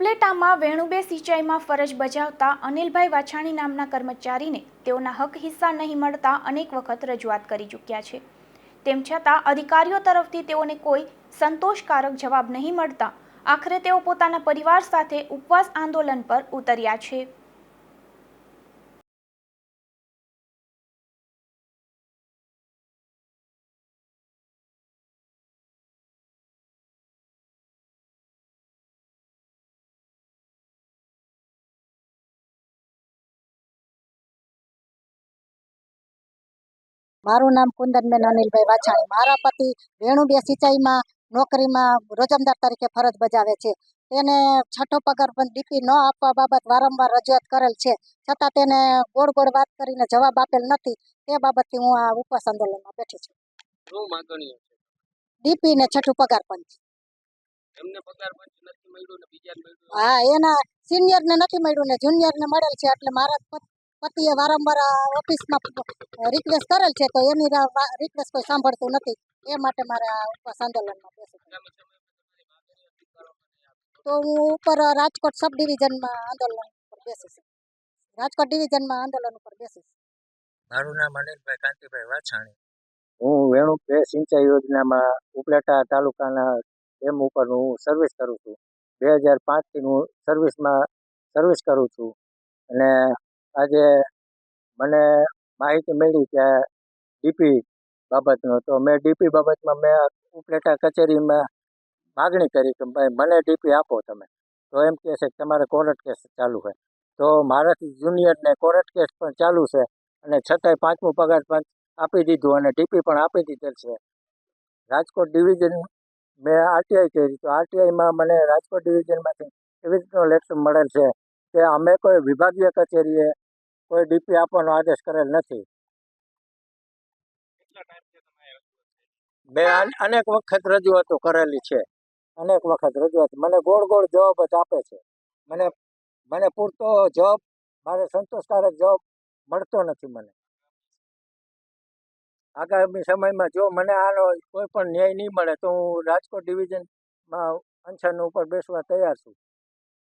ઉપલેટામાં વેણુબે સિંચાઈમાં ફરજ બજાવતા અનિલભાઈ વાછાણી નામના કર્મચારીને તેઓના હક હિસ્સા નહીં મળતા અનેક વખત રજૂઆત કરી ચૂક્યા છે. તેમ છતાં અધિકારીઓ તરફથી તેઓને કોઈ સંતોષકારક જવાબ નહીં મળતા આખરે તેઓ પોતાના પરિવાર સાથે ઉપવાસ આંદોલન પર ઉતર્યા છે. મારું નામ કુંદનબેન અનિલભાઈ વાછાણી. મારા પતિ વેણુબે સિંચાઈમાં નોકરીમાં રોજમદાર તરીકે ફરજ બજાવે છે. તેને છઠ્ઠો પગાર પણ ડીપી ન આપવા બાબત વારંવાર રજૂઆત કરેલ છે. છતાં તેને ગોળ ગોળ વાત કરીને જવાબ આપેલ નથી. તે બાબતથી હું આ ઉપવાસ આંદોલનમાં બેઠી છું. ડીપી ને છઠ્ઠું પગાર પંચ હા એના સિનિયર ને નથી મળ્યું ને જુનિયર ને મળેલ છે. એટલે મારા પતિએ વારંવાર ઓફિસમાં રિક્વેસ્ટ કરેલ છે તો એની રિક્વેસ્ટ કોઈ સાંભળતું નથી. એ માટે મારે આ ઉપવાસ આંદોલનમાં બેસવું તો હું ઉપર રાજકોટ સબ ડિવિઝનમાં આંદોલન ઉપર બેસીશ રાજકોટ ડિવિઝનમાં આંદોલન ઉપર બેસીશ મારું નામ અનિલભાઈ કાંતિભાઈ વાછાણી. હું વેણુ બે સિંચાઈ યોજનામાં ઉપલેટા તાલુકાના ડેમ ઉપર હું સર્વિસ કરું છું. બે હજાર પાંચથી હું સર્વિસમાં સર્વિસ કરું છું. અને આજે મને માહિતી મળી કે ડીપી બાબતનો. તો મેં ડીપી બાબતમાં મેં ઉપલેટા કચેરીમાં માગણી કરી કે ભાઈ મને ડીપી આપો તમે. તો એમ કહે છે કે તમારે કોર્ટ કેસ ચાલુ છે. તો મારાથી જુનિયરને કોર્ટ કેસ પણ ચાલુ છે અને છતાંય પાંચમું પગાર પણ આપી દીધું અને ડીપી પણ આપી દીધેલ છે. રાજકોટ ડિવિઝન મેં આરટીઆઈ કરી. તો આરટીઆઈમાં મને રાજકોટ ડિવિઝનમાંથી એવી રીતનો લેટર મળેલ છે કે અમે કોઈ વિભાગીય કચેરીએ કોઈ ડીપી આપવાનો આદેશ કરેલ નથી. મેં અનેક વખત રજૂઆતો કરેલી છે. અનેક વખત રજૂઆત. મને ગોળ ગોળ જવાબ જ આપે છે. મને મને પૂરતો જવાબ મારે સંતોષકારક જવાબ મળતો નથી મને. આગામી સમયમાં જો મને આનો કોઈ પણ ન્યાય નહીં મળે તો હું રાજકોટ ડિવિઝનમાં અનશન ઉપર બેસવા તૈયાર છું.